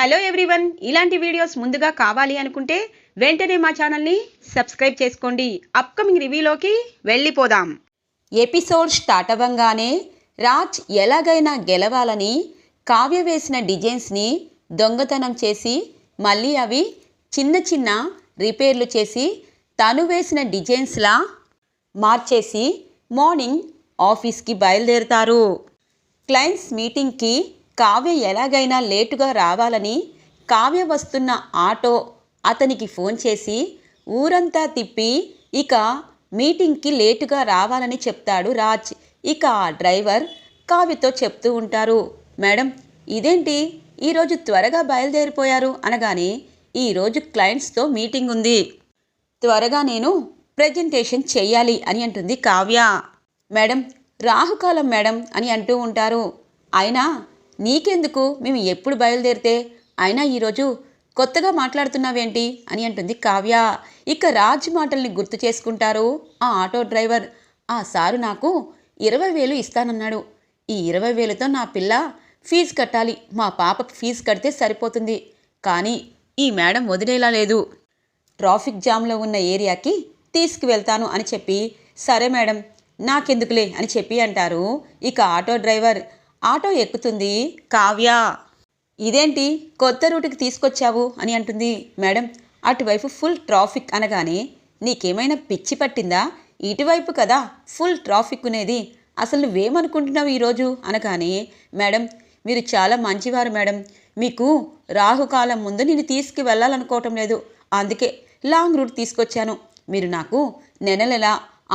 Hello everyone. ఇలాంటి videos ముందుగా కావాలి అనుకుంటే వెంటనే మా ఛానల్ని సబ్స్క్రైబ్ చేసుకోండి. అప్కమింగ్ రివ్యూలోకి వెళ్ళిపోదాం. ఎపిసోడ్ స్టార్ట్ అవ్వంగానే రాజ్ ఎలాగైనా గెలవాలని కావ్య వేసిన డిజైన్స్ని దొంగతనం చేసి మళ్ళీ అవి చిన్న చిన్న రిపేర్లు చేసి తను వేసిన డిజైన్స్లా మార్చేసి మార్నింగ్ ఆఫీస్కి బయలుదేరుతారు. క్లయింట్స్ మీటింగ్కి కావ్య ఎలాగైనా లేటుగా రావాలని కావ్య వస్తున్న ఆటో అతనికి ఫోన్ చేసి ఊరంతా తిప్పి ఇక మీటింగ్కి లేటుగా రావాలని చెప్తాడు రాజ్. ఇక ఆ డ్రైవర్ కావ్యతో చెప్తూ ఉంటారు మేడం ఇదేంటి? ఈరోజు త్వరగా బయలుదేరిపోయారు అనగానే ఈరోజు క్లయింట్స్తో మీటింగ్ ఉంది. త్వరగా నేను ప్రజెంటేషన్ చెయ్యాలి అని అంటుంది కావ్య. మేడం రాహుకాలం మేడం అని అంటూ ఉంటారు. అయినా నీకెందుకు? మేము ఎప్పుడు బయలుదేరితే? అయినా ఈరోజు కొత్తగా మాట్లాడుతున్నావేంటి? అని అంటుంది కావ్య. ఇక రాజ్ మాటల్ని గుర్తు చేసుకుంటారు ఆ ఆటో డ్రైవర్. ఆ సారు నాకు ఇరవై వేలు ఇస్తానన్నాడు. ఈ ఇరవై వేలతో నా పిల్ల ఫీజు కట్టాలి. మా పాప ఫీజు కడితే సరిపోతుంది. కానీ ఈ మేడం వదిలేలా లేదు. ట్రాఫిక్ జామ్లో ఉన్న ఏరియాకి తీసుకువెళ్తాను అని చెప్పి సరే మేడం నాకెందుకులే అని చెప్పి అంటారు. ఇక ఆటో డ్రైవర్ ఆటో ఎక్కుతుంది. కావ్య ఇదేంటి కొత్త రూటుకి తీసుకొచ్చావు అని అంటుంది మేడం. అటువైపు ఫుల్ ట్రాఫిక్ అనగానే నీకేమైనా పిచ్చి పట్టిందా? ఇటువైపు కదా ఫుల్ ట్రాఫిక్ అనేది అసలు నువ్వేమనుకుంటున్నావు ఈరోజు? అనగానే మేడం మీరు చాలా మంచివారు మేడం. మీకు రాహుకాలం ముందు నేను తీసుకు వెళ్ళాలనుకోవటం లేదు. అందుకే లాంగ్ రూట్ తీసుకొచ్చాను. మీరు నాకు నెల నెల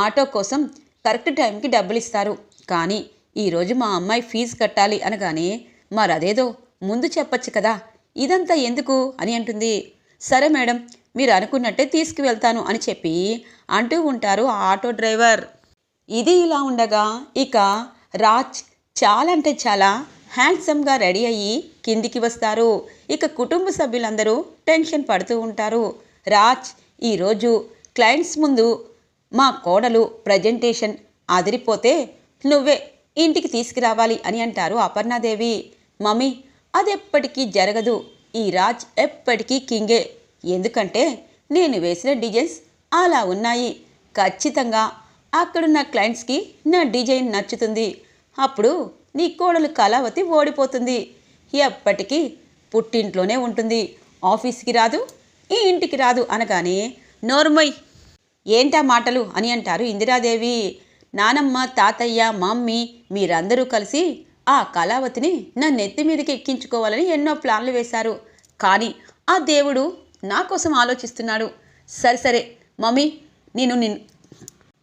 ఆటో కోసం కరెక్ట్ టైంకి డబ్బులు ఇస్తారు కానీ ఈరోజు మా అమ్మాయి ఫీజు కట్టాలి అనగానే మరదేదో ముందు చెప్పొచ్చు కదా ఇదంతా ఎందుకు? అని అంటుంది. సరే మేడం మీరు అనుకున్నట్టే తీసుకువెళ్తాను అని చెప్పి అంటూ ఉంటారు ఆ ఆటో డ్రైవర్. ఇది ఇలా ఉండగా ఇక రాజ్ చాలా అంటే చాలా హ్యాండ్సమ్గా రెడీ అయ్యి కిందికి వస్తారు. ఇక కుటుంబ సభ్యులందరూ టెన్షన్ పడుతూ ఉంటారు. రాజ్ ఈరోజు క్లయింట్స్ ముందు మా కోడలు ప్రజెంటేషన్ అదిరిపోతే నువ్వే ఇంటికి తీసుకురావాలి అని అంటారు అపర్ణాదేవి. మమ్మీ అది ఎప్పటికీ జరగదు. ఈ రాజ్ ఎప్పటికీ కింగే. ఎందుకంటే నేను వేసిన డిజైన్స్ అలా ఉన్నాయి. ఖచ్చితంగా అక్కడున్న క్లయింట్స్కి నా డిజైన్ నచ్చుతుంది. అప్పుడు నీ కోడలు కళావతి ఓడిపోతుంది. ఎప్పటికీ పుట్టింట్లోనే ఉంటుంది. ఆఫీస్కి రాదు ఈ ఇంటికి రాదు అనగానే నోర్మయ్ ఏంటా మాటలు? అని అంటారు ఇందిరాదేవి. నానమ్మ తాతయ్య మమ్మీ మీరందరూ కలిసి ఆ కళావతిని నా నెత్తి మీదకి ఎక్కించుకోవాలని ఎన్నో ప్లాన్లు వేశారు. కానీ ఆ దేవుడు నా కోసం ఆలోచిస్తున్నాడు. సరే సరే మమ్మీ నేను నిన్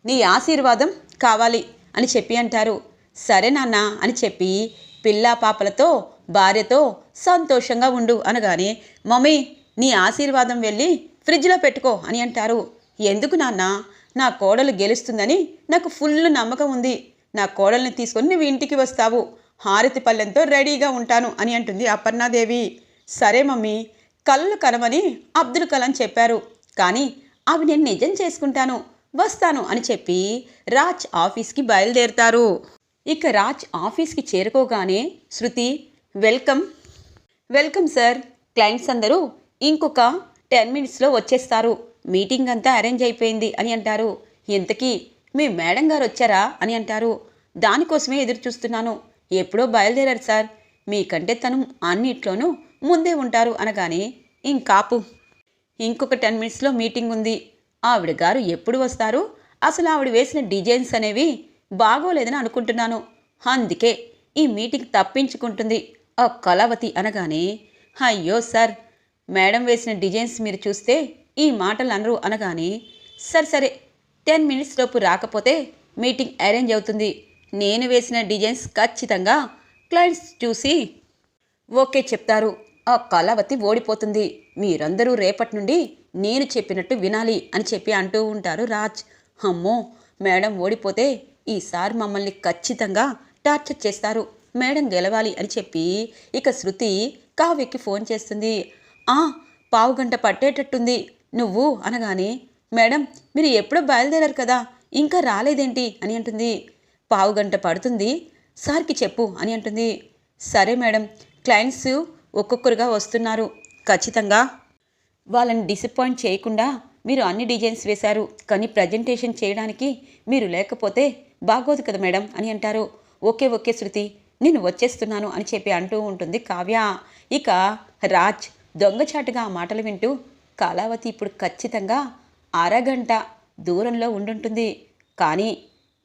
నీ ఆశీర్వాదం కావాలి అని చెప్పి అంటారు. సరే నాన్న అని చెప్పి పిల్ల పాపలతో భార్యతో సంతోషంగా ఉండు అనగానే మమ్మీ నీ ఆశీర్వాదం వెళ్ళి ఫ్రిడ్జ్లో పెట్టుకో అని అంటారు. ఎందుకు నాన్న? నా కోడలు గెలుస్తుందని నాకు ఫుల్ నమ్మకం ఉంది. నా కోడల్ని తీసుకొని నువ్వు ఇంటికి వస్తావు. హారతి పల్లెంతో రెడీగా ఉంటాను అని అంటుంది అపర్ణాదేవి. సరే మమ్మీ కళ్ళు కనమని అబ్దుల్ కలాం చెప్పారు. కానీ అవి నేను నిజం చేసుకుంటాను వస్తాను అని చెప్పి రాజ్ ఆఫీస్కి బయలుదేరుతారు. ఇక రాజ్ ఆఫీస్కి చేరుకోగానే Shruti welcome. Welcome sir. Clients అందరూ ఇంకొక టెన్ మినిట్స్లో వచ్చేస్తారు. మీటింగ్ అంతా అరేంజ్ అయిపోయింది అని అంటారు. ఇంతకీ మీ మేడం గారు వచ్చారా? అని అంటారు. దానికోసమే ఎదురు చూస్తున్నాను. ఎప్పుడో బయలుదేరారు సార్. మీకంటే తను అన్నిట్లోనూ ముందే ఉంటారు అనగానే ఇంకాపు. ఇంకొక టెన్ మినిట్స్లో మీటింగ్ ఉంది. ఆవిడ గారు ఎప్పుడు వస్తారు? అసలు ఆవిడ వేసిన డిజైన్స్ అనేవి బాగోలేదని అనుకుంటున్నాను. అందుకే ఈ మీటింగ్ తప్పించుకుంటుంది. ఆ కళావతి అనగానే అయ్యో సార్! మేడం వేసిన డిజైన్స్ మీరు చూస్తే ఈ మాటలు అనరు అనగానే సరే సరే టెన్ మినిట్స్ లోపు రాకపోతే మీటింగ్ అరేంజ్ అవుతుంది. నేను వేసిన డిజైన్స్ ఖచ్చితంగా క్లయింట్స్ చూసి ఓకే చెప్తారు. ఆ కళావతి ఓడిపోతుంది. మీరందరూ రేపటి నుండి నేను చెప్పినట్టు వినాలి అని చెప్పి అంటూ ఉంటారు రాజ్. అమ్మో మేడం ఓడిపోతే ఈసారి మమ్మల్ని ఖచ్చితంగా టార్చర్ చేస్తారు. మేడం గెలవాలి అని చెప్పి ఇక శృతి కావ్యకి ఫోన్ చేస్తుంది. ఆ పావుగంట పట్టేటట్టుంది. నువ్వు అనగానే మేడం మీరు ఎప్పుడో బయలుదేరారు కదా ఇంకా రాలేదేంటి? అని అంటుంది. పావుగంట పడుతుంది. సార్కి చెప్పు అని అంటుంది. సరే మేడం క్లయింట్స్ ఒక్కొక్కరుగా వస్తున్నారు. ఖచ్చితంగా వాళ్ళని డిసప్పాయింట్ చేయకుండా మీరు అన్ని డిజైన్స్ వేశారు కానీ ప్రజెంటేషన్ చేయడానికి మీరు లేకపోతే బాగోదు కదా మేడం అని అంటారు. ఓకే ఓకే శృతి నేను వచ్చేస్తున్నాను అని చెప్పి అంటూ ఉంటుంది కావ్య. ఇక రాజ్ దొంగచాటుగా ఆ మాటలు వింటూ కళావతి ఇప్పుడు ఖచ్చితంగా అరగంట దూరంలో ఉండుంటుంది. కానీ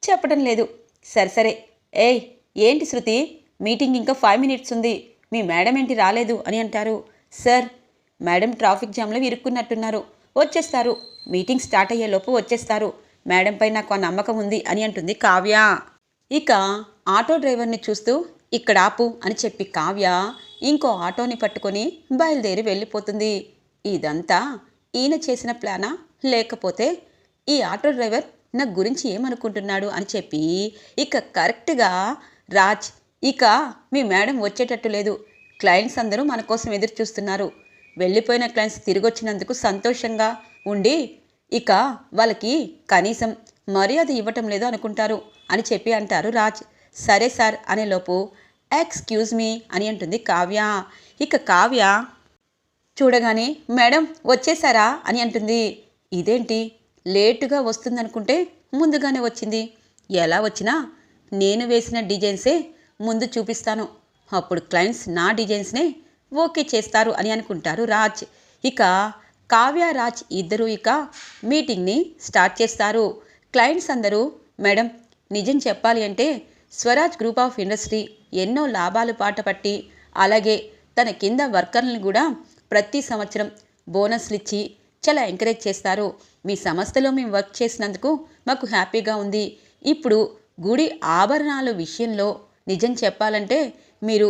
చెప్పడం లేదు. సరే సరే. ఏయ్ ఏంటి శృతి? మీటింగ్ ఇంకా ఫైవ్ మినిట్స్ ఉంది. మీ మేడం ఏంటి రాలేదు అని అంటారు. సార్ మేడం ట్రాఫిక్ జామ్లో ఇరుక్కున్నట్టున్నారు. వచ్చేస్తారు. మీటింగ్ స్టార్ట్ అయ్యేలోపు వచ్చేస్తారు. మేడంపై నాకు ఆ నమ్మకం ఉంది అని అంటుంది కావ్య. ఇక ఆటో డ్రైవర్ని చూస్తూ ఇక్కడ ఆపు అని చెప్పి కావ్య ఇంకో ఆటోని పట్టుకొని బయలుదేరి వెళ్ళిపోతుంది. ఇదంతా ఈయన చేసిన ప్లానా? లేకపోతే ఈ ఆటో డ్రైవర్ నా గురించి ఏమనుకుంటున్నాడు అని చెప్పి ఇక కరెక్ట్గా రాజ్ ఇక మీ మేడం వచ్చేటట్టు లేదు. క్లయింట్స్ అందరూ మన కోసం ఎదురు చూస్తున్నారు. వెళ్ళిపోయిన క్లయింట్స్ తిరిగి వచ్చినందుకు సంతోషంగా ఉండి ఇక వాళ్ళకి కనీసం మర్యాద ఇవ్వటం లేదు అనుకుంటారు అని చెప్పి అంటారు రాజ్. సరే సార్ అనేలోపు ఎక్స్క్యూజ్ మీ అని అంటుంది కావ్య. ఇక కావ్య చూడగానే మేడం వచ్చేసారా? అని అంటుంది. ఇదేంటి? లేటుగా వస్తుందనుకుంటే ముందుగానే వచ్చింది. ఎలా వచ్చినా నేను వేసిన డిజైన్సే ముందు చూపిస్తాను. అప్పుడు క్లయింట్స్ నా డిజైన్స్నే ఓకే చేస్తారు అని అనుకుంటారు రాజ్. ఇక కావ్య రాజ్ ఇద్దరూ ఇక మీటింగ్ని స్టార్ట్ చేస్తారు. క్లయింట్స్ అందరూ మేడం నిజం చెప్పాలి అంటే స్వరాజ్ గ్రూప్ ఆఫ్ ఇండస్ట్రీ ఎన్నో లాభాలు పాట పట్టి అలాగే తన కింద వర్కర్లను కూడా ప్రతి సంవత్సరం బోనస్లు ఇచ్చి చాలా ఎంకరేజ్ చేస్తారు. మీ సంస్థలో మేము వర్క్ చేసినందుకు మాకు హ్యాపీగా ఉంది. ఇప్పుడు గుడి ఆభరణాల విషయంలో నిజం చెప్పాలంటే మీరు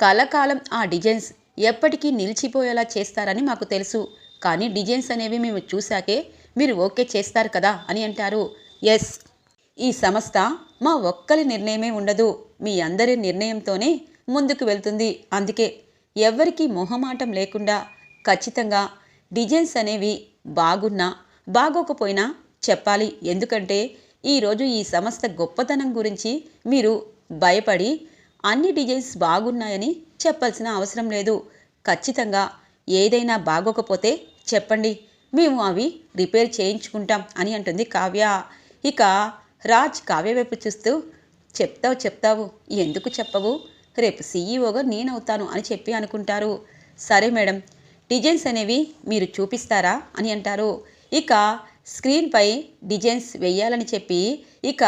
కలకాలం ఆ డిజైన్స్ ఎప్పటికీ నిలిచిపోయేలా చేస్తారని మాకు తెలుసు. కానీ డిజైన్స్ అనేవి మేము చూశాకే మీరు ఓకే చేస్తారు కదా అని అంటారు. ఎస్. ఈ సంస్థ మా ఒక్కరి నిర్ణయమే ఉండదు. మీ అందరి నిర్ణయంతోనే ముందుకు వెళ్తుంది. అందుకే ఎవ్వరికీ మొహమాటం లేకుండా ఖచ్చితంగా డిజైన్స్ అనేవి బాగున్నా బాగోకపోయినా చెప్పాలి. ఎందుకంటే ఈరోజు ఈ సంస్థ గొప్పతనం గురించి మీరు భయపడి అన్ని డిజైన్స్ బాగున్నాయని చెప్పాల్సిన అవసరం లేదు. ఖచ్చితంగా ఏదైనా బాగోకపోతే చెప్పండి. మేము అవి రిపేర్ చేయించుకుంటాం అని అంటుంది కావ్య. ఇక రాజ్ కావ్య వైపు చూస్తూ చెప్తావు చెప్తావు ఎందుకు చెప్పవు? రేపు సీఈఓగా నేనవుతాను అని చెప్పి అనుకుంటారు. సరే మేడం డిజైన్స్ అనేవి మీరు చూపిస్తారా అని అంటారు. ఇక స్క్రీన్పై డిజైన్స్ వేయాలని చెప్పి ఇక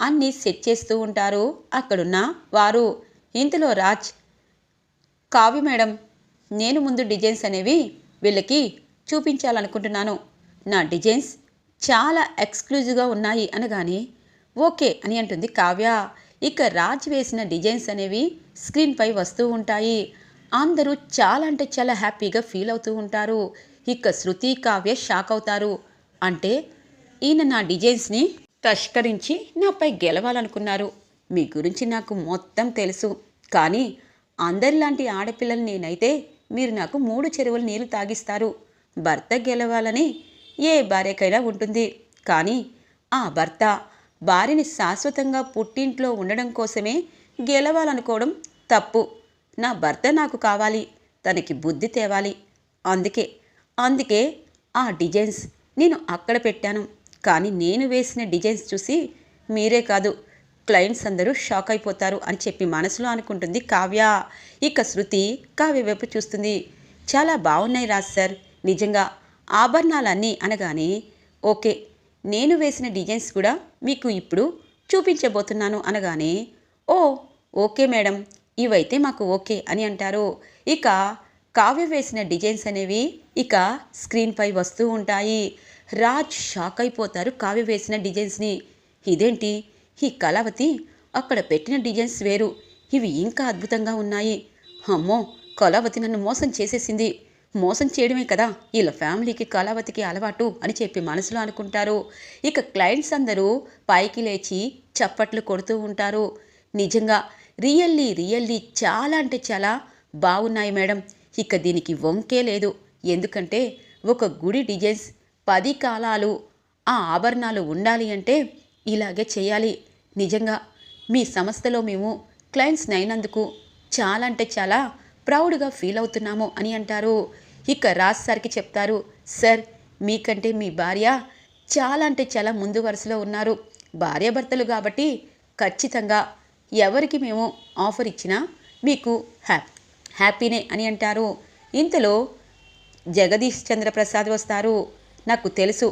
అన్నీ సెట్ చేస్తూ ఉంటారు అక్కడున్న వారు. ఇంతలో రాజ్ కావ్య మేడం నేను ముందు డిజైన్స్ అనేవి వీళ్ళకి చూపించాలనుకుంటున్నాను. నా డిజైన్స్ చాలా ఎక్స్క్లూజివ్గా ఉన్నాయి అనగానే ఓకే అని అంటుంది కావ్య. ఇక రాజ్ వేసిన డిజైన్స్ అనేవి స్క్రీన్పై వస్తూ ఉంటాయి. అందరూ చాలా అంటే చాలా హ్యాపీగా ఫీల్ అవుతూ ఉంటారు. ఇక శృతి కావ్య షాక్ అవుతారు. అంటే ఈయన నా డిజైన్స్ని తష్కరించి నాపై గెలవాలనుకున్నారు. మీ గురించి నాకు మొత్తం తెలుసు. కానీ అందరిలాంటి ఆడపిల్లలు నేనైతే మీరు నాకు మూడు చెరువులు నీళ్ళు తాగిస్తారు. భర్త గెలవాలని ఏ భార్యకైనా ఉంటుంది. కానీ ఆ భర్త భార్యని శాశ్వతంగా పుట్టింట్లో ఉండడం కోసమే గెలవాలనుకోవడం తప్పు. నా భర్త నాకు కావాలి తనకి బుద్ధి తేవాలి. అందుకే అందుకే ఆ డిజైన్స్ నేను అక్కడ పెట్టాను. కానీ నేను వేసిన డిజైన్స్ చూసి మీరే కాదు క్లయింట్స్ అందరూ షాక్ అయిపోతారు అని చెప్పి మనసులో అనుకుంటుంది కావ్య. ఇక శృతి కావ్య వైపు చూస్తుంది. చాలా బాగున్నాయి రాజ్ సార్. నిజంగా ఆభరణాలన్నీ అనగానే ఓకే నేను వేసిన డిజైన్స్ కూడా మీకు ఇప్పుడు చూపించబోతున్నాను అనగానే ఓ ఓకే మేడం ఇవైతే మాకు ఓకే అని అంటారు. ఇక కావ్య వేసిన డిజైన్స్ అనేవి ఇక స్క్రీన్పై వస్తూ ఉంటాయి. రాజ్ షాక్ అయిపోతారు కావ్య వేసిన డిజైన్స్ని ఇదేంటి? ఈ కళావతి అక్కడ పెట్టిన డిజైన్స్ వేరు. ఇవి ఇంకా అద్భుతంగా ఉన్నాయి. అమ్మో కళావతి నన్ను మోసం చేసేసింది. మోసం చేయడమే కదా. వీళ్ళ ఫ్యామిలీకి కళావతికి అలవాటు అని చెప్పి మనసులో అనుకుంటారు. ఇక క్లయింట్స్ అందరూ పైకి లేచి చప్పట్లు కొడుతూ ఉంటారు. నిజంగా రియల్లీ రియల్లీ చాలా అంటే చాలా బాగున్నాయి మేడం. ఇక దీనికి వంకే లేదు. ఎందుకంటే ఒక గుడి డిజైన్స్ పది కాలాలు ఆ ఆభరణాలు ఉండాలి అంటే ఇలాగే చేయాలి. నిజంగా మీ సంస్థలో మేము క్లయింట్స్ అయినందుకు చాలా అంటే చాలా ప్రౌడ్గా ఫీల్ అవుతున్నాము అని అంటారు. ఇక రాజ్ సార్కి చెప్తారు సార్ మీకంటే మీ భార్య చాలా అంటే చాలా ముందు వరుసలో ఉన్నారు. భార్యాభర్తలు కాబట్టి ఖచ్చితంగా ఎవరికి మేము ఆఫర్ ఇచ్చినా మీకు హ్యాపీ హ్యాపీనే అని అంటారు. ఇంతలో జగదీష్ చంద్రప్రసాద్ వస్తారు. నాకు తెలుసు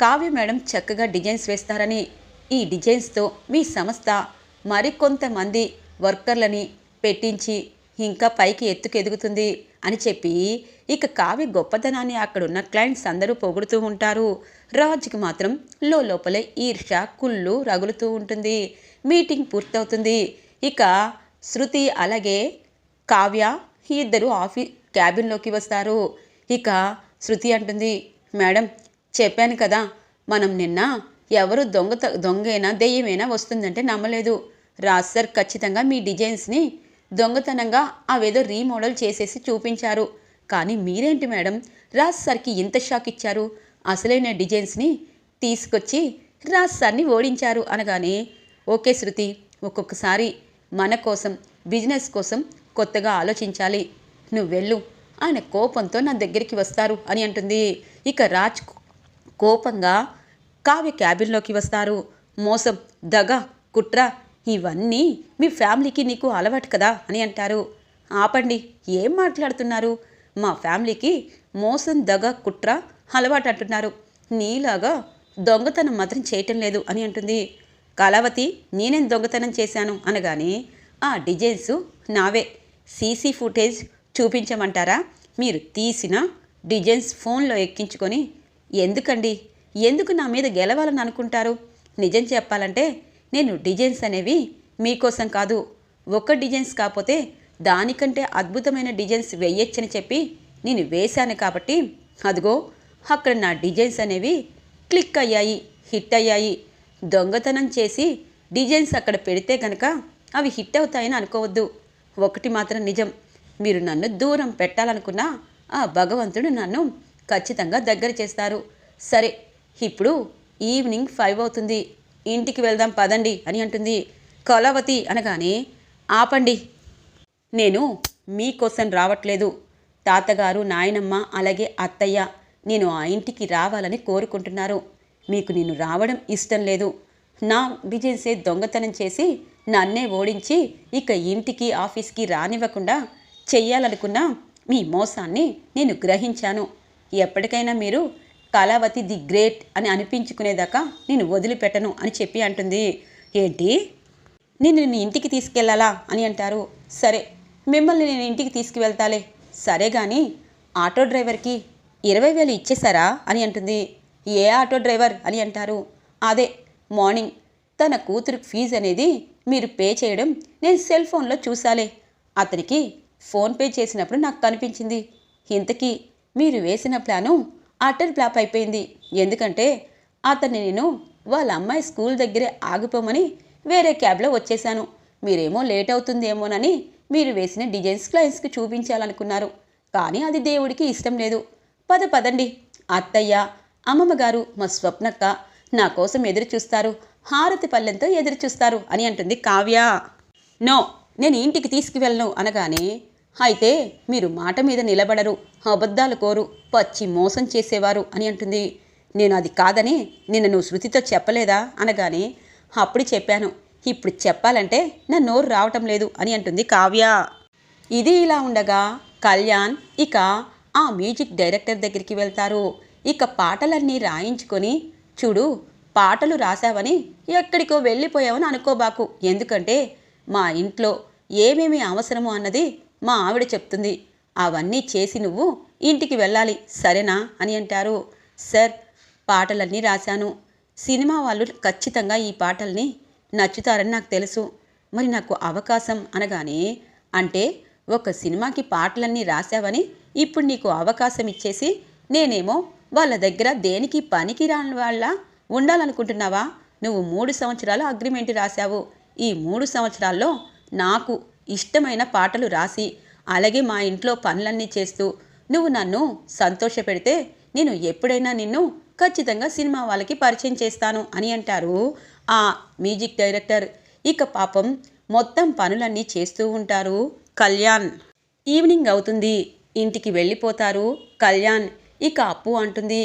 కావ్య మేడం చక్కగా డిజైన్స్ వేస్తారని. ఈ డిజైన్స్తో మీ సంస్థ మరికొంతమంది వర్కర్లని పెట్టించి ఇంకా పైకి ఎత్తుకు ఎదుగుతుంది అని చెప్పి ఇక కావ్య గొప్పతనాన్ని అక్కడున్న క్లయింట్స్ అందరూ పొగుడుతూ ఉంటారు. రాజుకి మాత్రం లోపలే ఈర్ష కుళ్ళు రగులుతూ ఉంటుంది. మీటింగ్ పూర్తవుతుంది. ఇక శృతి అలాగే కావ్య ఇద్దరు ఆఫీ క్యాబిన్లోకి వస్తారు. ఇక శృతి అంటుంది మేడం చెప్పాను కదా మనం నిన్న ఎవరు దొంగ దొంగైనా దెయ్యమైనా వస్తుందంటే నమ్మలేదు. రాజ్ సార్ ఖచ్చితంగా మీ డిజైన్స్ని దొంగతనంగా అవేదో రీమోడల్ చేసేసి చూపించారు. కానీ మీరేంటి మేడం? రాజ్ సార్కి ఇంత షాక్ ఇచ్చారు. అసలైన డిజైన్స్ని తీసుకొచ్చి రాజ్ సార్ని ఓడించారు అనగానే ఓకే శృతి ఒక్కొక్కసారి మన కోసం బిజినెస్ కోసం కొత్తగా ఆలోచించాలి. నువ్వు వెళ్ళు. ఆయన కోపంతో నా దగ్గరికి వస్తారు అని అంటుంది. ఇక రాజ్ కోపంగా కావ్య క్యాబిన్లోకి వస్తారు. మోసం దగ కుట్ర ఇవన్నీ మీ ఫ్యామిలీకి నీకు అలవాటు కదా అని అంటారు. ఆపండి ఏం మాట్లాడుతున్నారు? మా ఫ్యామిలీకి మోసం దగ కుట్ర అలవాటు అంటున్నారు. నీలాగా దొంగతనం మాత్రం చేయటం లేదు అని అంటుంది. కళావతి నేనేం దొంగతనం చేశాను అనగానే ఆ డిజైన్స్ నావే. సీసీ ఫుటేజ్ చూపించమంటారా? మీరు తీసిన డిజైన్స్ ఫోన్లో ఎక్కించుకొని ఎందుకండి? ఎందుకు నా మీద గెలవాలని అనుకుంటారు? నిజం చెప్పాలంటే నేను డిజైన్స్ అనేవి మీకోసం కాదు. ఒక్క డిజైన్స్ కాకపోతే దానికంటే అద్భుతమైన డిజైన్స్ వేయొచ్చని చెప్పి నేను వేశాను కాబట్టి అదిగో అక్కడ నా డిజైన్స్ అనేవి క్లిక్ అయ్యాయి హిట్ అయ్యాయి. దొంగతనం చేసి డిజైన్స్ అక్కడ పెడితే కనుక అవి హిట్ అవుతాయని అనుకోవద్దు. ఒకటి మాత్రం నిజం మీరు నన్ను దూరం పెట్టాలనుకున్నా ఆ భగవంతుడు నన్ను ఖచ్చితంగా దగ్గర చేస్తారు. సరే ఇప్పుడు ఈవినింగ్ ఫైవ్ అవుతుంది. ఇంటికి వెళ్దాం పదండి అని అంటుంది. కళావతి అనగానే ఆపండి. నేను మీకోసం రావట్లేదు. తాతగారు నాయనమ్మ అలాగే అత్తయ్య నేను ఆ ఇంటికి రావాలని కోరుకుంటున్నారు. మీకు నేను రావడం ఇష్టం లేదు. నా బిజినెసే దొంగతనం చేసి నన్నే ఓడించి ఇక ఇంటికి ఆఫీస్కి రానివ్వకుండా చెయ్యాలనుకున్న మీ మోసాన్ని నేను గ్రహించాను. ఎప్పటికైనా మీరు కళావతి ది గ్రేట్ అని అనిపించుకునేదాకా నేను వదిలిపెట్టను అని చెప్పి అంటుంది. ఏంటి? నేను నిన్ను ఇంటికి తీసుకెళ్ళాలా అని అంటారు. సరే మిమ్మల్ని నేను ఇంటికి తీసుకువెళ్తాలే. సరే కానీ ఆటో డ్రైవర్కి ఇరవై వేలు ఇచ్చేశారా అని అంటుంది. ఏ ఆటో డ్రైవర్ అని అంటారు. అదే మార్నింగ్. తన కూతురు ఫీజు అనేది మీరు పే చేయడం నేను సెల్ ఫోన్లో చూసాలే అతనికి ఫోన్పే చేసినప్పుడు నాకు కనిపించింది. ఇంతకీ మీరు వేసిన ప్లాను అటల్ ఫ్లాప్ అయిపోయింది. ఎందుకంటే అతన్ని నేను వాళ్ళ అమ్మాయి స్కూల్ దగ్గరే ఆగిపోమని వేరే క్యాబ్లో వచ్చేశాను. మీరేమో లేట్ అవుతుందేమోనని మీరు వేసిన డిజైన్స్ క్లయింట్స్కి చూపించాలనుకున్నారు. కానీ అది దేవుడికి ఇష్టం లేదు. పద పదండి. అత్తయ్య అమ్మమ్మ గారు మా స్వప్నక్క నా కోసం ఎదురు చూస్తారు. హారతి పల్లెంతో ఎదురు చూస్తారు అని అంటుంది కావ్య. నో నేను ఇంటికి తీసుకువెళ్ళను అనగానే అయితే మీరు మాట మీద నిలబడరు అబద్ధాలు కోరు పచ్చి మోసం చేసేవారు అని అంటుంది. నేను అది కాదని నిన్న నువ్వు శృతితో చెప్పలేదా? అనగానే అప్పుడు చెప్పాను. ఇప్పుడు చెప్పాలంటే నా నోరు రావటం లేదు అని అంటుంది కావ్య. ఇది ఇలా ఉండగా కళ్యాణ్ ఇక ఆ మ్యూజిక్ డైరెక్టర్ దగ్గరికి వెళ్తారు. ఇక పాటలన్నీ రాయించుకొని చూడు పాటలు రాశావని ఎక్కడికో వెళ్ళిపోయావని అనుకోబాకు. ఎందుకంటే మా ఇంట్లో ఏమేమి అవసరమో అన్నది మా ఆవిడ చెప్తుంది అవన్నీ చేసి నువ్వు ఇంటికి వెళ్ళాలి సరేనా? అని అంటారు. సార్ పాటలన్నీ రాశాను. సినిమా వాళ్ళు ఖచ్చితంగా ఈ పాటల్ని నచ్చుతారని నాకు తెలుసు. మరి నాకు అవకాశం అనగానే అంటే ఒక సినిమాకి పాటలన్నీ రాశావని ఇప్పుడు నీకు అవకాశం ఇచ్చేసి నేనేమో వాళ్ళ దగ్గర దేనికి పనికి రాని వాళ్ళ ఉండాలనుకుంటున్నావా? నువ్వు మూడు సంవత్సరాలు అగ్రిమెంట్ రాశావు. ఈ మూడు సంవత్సరాల్లో నాకు ఇష్టమైన పాటలు రాసి అలాగే మా ఇంట్లో పనులన్నీ చేస్తూ నువ్వు నన్ను సంతోషపెడితే నేను ఎప్పుడైనా నిన్ను ఖచ్చితంగా సినిమా వాళ్ళకి పరిచయం చేస్తాను అని అంటారు ఆ మ్యూజిక్ డైరెక్టర్. ఇక పాపం మొత్తం పనులన్నీ చేస్తూ ఉంటారు కళ్యాణ్. ఈవినింగ్ అవుతుంది ఇంటికి వెళ్ళిపోతారు కళ్యాణ్. ఇక అప్పు అంటుంది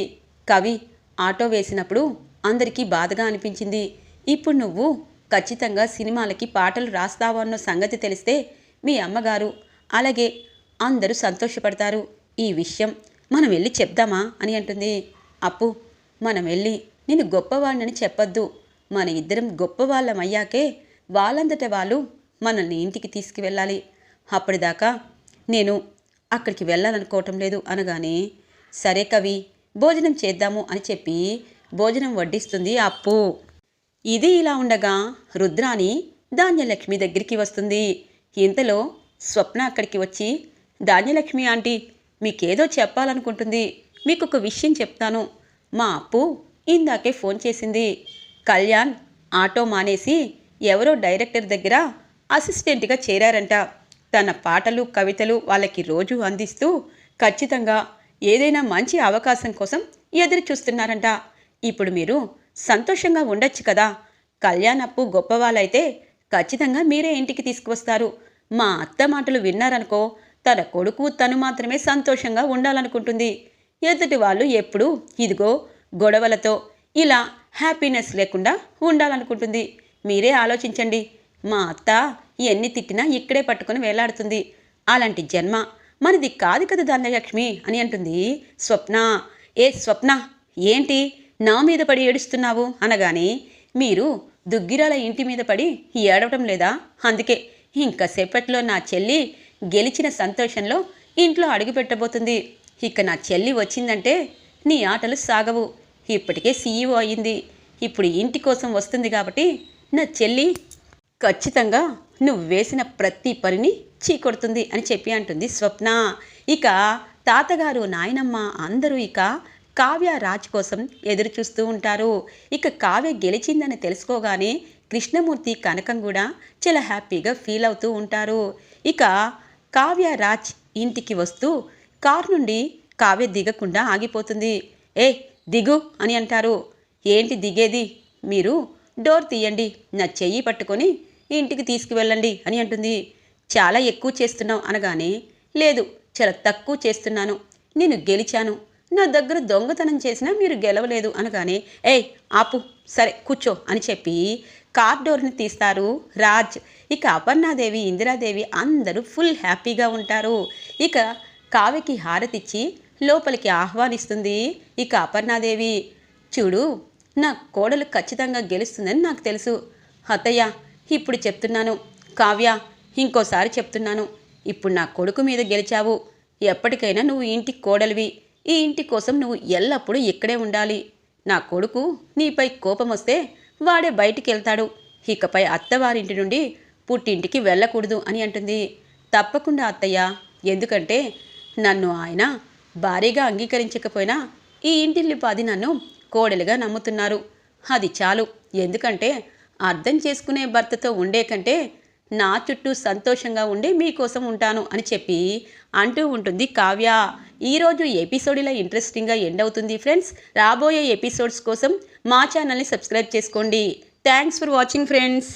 కవి ఆటో వేసినప్పుడు అందరికీ బాధగా అనిపించింది. ఇప్పుడు నువ్వు ఖచ్చితంగా సినిమాలకి పాటలు రాస్తావన్న సంగతి తెలిస్తే మీ అమ్మగారు అలాగే అందరూ సంతోషపడతారు. ఈ విషయం మనం వెళ్ళి చెప్దామా అని అంటుంది. అప్పు మనం వెళ్ళి నేను గొప్పవాణ్ణని చెప్పొద్దు. మన ఇద్దరం గొప్పవాళ్ళమయ్యాకే వాళ్ళంతట వాళ్ళు మనల్ని ఇంటికి తీసుకువెళ్ళాలి. అప్పటిదాకా నేను అక్కడికి వెళ్ళాలనుకోవటం లేదు అనగానే సరే కవి భోజనం చేద్దాము అని చెప్పి భోజనం వడ్డిస్తుంది అప్పు. ఇది ఇలా ఉండగా రుద్రాని ధాన్యలక్ష్మి దగ్గరికి వస్తుంది. ఇంతలో స్వప్న అక్కడికి వచ్చి ధాన్యలక్ష్మి ఆంటీ మీకేదో చెప్పాలనుకుంటుంది. మీకు ఒక విషయం చెప్తాను. మా అప్పు ఇందాకే ఫోన్ చేసింది. కళ్యాణ్ ఆటో మానేసి ఎవరో డైరెక్టర్ దగ్గర అసిస్టెంట్గా చేరారంట. తన పాటలు కవితలు వాళ్ళకి రోజు అందిస్తూ ఖచ్చితంగా ఏదైనా మంచి అవకాశం కోసం ఎదురు చూస్తున్నారంట ఇప్పుడు మీరు సంతోషంగా ఉండొచ్చు కదా. కళ్యాణప్పు గొప్పవాళ్ళైతే ఖచ్చితంగా మీరే ఇంటికి తీసుకువస్తారు. మా అత్త మాటలు విన్నారనుకో తన కొడుకు తను మాత్రమే సంతోషంగా ఉండాలనుకుంటుంది. ఎదుటి వాళ్ళు ఎప్పుడూ ఇదిగో గొడవలతో ఇలా హ్యాపీనెస్ లేకుండా ఉండాలనుకుంటుంది. మీరే ఆలోచించండి. మా అత్త ఎన్ని తిట్టినా ఇక్కడే పట్టుకొని వేలాడుతుంది. అలాంటి జన్మ మనది కాదు కదా ధనలక్ష్మి అని అంటుంది స్వప్న. ఏ స్వప్న? ఏంటి? నా మీద పడి ఏడుస్తున్నావు? అనగానే మీరు దుగ్గిరాల ఇంటి మీద పడి ఏడవటం లేదా? అందుకే ఇంకా సేపట్లో నా చెల్లి గెలిచిన సంతోషంలో ఇంట్లో అడుగుపెట్టబోతుంది ఇక నా చెల్లి వచ్చిందంటే నీ ఆటలు సాగవు. ఇప్పటికే సీఈఓ అయింది. ఇప్పుడు ఇంటి కోసం వస్తుంది కాబట్టి నా చెల్లి ఖచ్చితంగా నువ్వు వేసిన ప్రతి పనిని చీకొడుతుంది అని చెప్పి అంటుంది స్వప్న. ఇక తాతగారు నాయనమ్మ అందరూ ఇక కావ్య రాజ్ కోసం ఎదురుచూస్తూ ఉంటారు. ఇక కావ్య గెలిచిందని తెలుసుకోగానే కృష్ణమూర్తి కనకం కూడా చాలా హ్యాపీగా ఫీల్ అవుతూ ఉంటారు. ఇక కావ్య రాజ్ ఇంటికి వస్తూ కారు నుండి కావ్య దిగకుండా ఆగిపోతుంది. ఏ దిగు అని అంటారు. ఏంటి దిగేది? మీరు డోర్ తీయండి నా చెయ్యి పట్టుకొని ఇంటికి తీసుకువెళ్ళండి అని అంటుంది. చాలా ఎక్కువ చేస్తున్నావు అనగానే లేదు చాలా తక్కువ చేస్తున్నాను. నేను గెలిచాను. నా దగ్గర దొంగతనం చేసినా మీరు గెలవలేదు అనగానే ఏయ్ ఆపు సరే కూర్చో అని చెప్పి కార్ డోర్ని తీస్తారు. రాజ్ ఇక అపర్ణాదేవి ఇందిరాదేవి అందరూ ఫుల్ హ్యాపీగా ఉంటారు. ఇక కావ్యకి హారతిచ్చి లోపలికి ఆహ్వానిస్తుంది ఇక అపర్ణాదేవి. చూడు నా కోడలు ఖచ్చితంగా గెలుస్తుందని నాకు తెలుసు. అత్తయ్య ఇప్పుడు చెప్తున్నాను. కావ్య ఇంకోసారి చెప్తున్నాను. ఇప్పుడు నా కొడుకు మీద గెలిచావు. ఎప్పటికైనా నువ్వు ఇంటి కోడలివి. ఈ ఇంటి కోసం నువ్వు ఎల్లప్పుడూ ఇక్కడే ఉండాలి. నా కొడుకు నీపై కోపం వస్తే వాడే బయటికి వెళ్తాడు ఇకపై అత్తవారింటి నుండి పుట్టింటికి వెళ్ళకూడదు అని అంటుంది. తప్పకుండా అత్తయ్య. ఎందుకంటే నన్ను ఆయన భారీగా అంగీకరించకపోయినా ఈ ఇంటిల్లిపాది నన్ను కోడలిగా నమ్ముతున్నారు. అది చాలు. ఎందుకంటే అర్థం చేసుకునే భర్తతో ఉండే కంటే నా చుట్టూ సంతోషంగా ఉండి మీకోసం ఉంటాను అని చెప్పి అంటూ ఉంటుంది కావ్య. ఈరోజు ఎపిసోడ్ ఇలా ఇంట్రెస్టింగ్గా ఎండ్ అవుతుంది ఫ్రెండ్స్. రాబోయే ఎపిసోడ్స్ కోసం మా ఛానల్ని సబ్స్క్రైబ్ చేసుకోండి. Thanks for watching friends.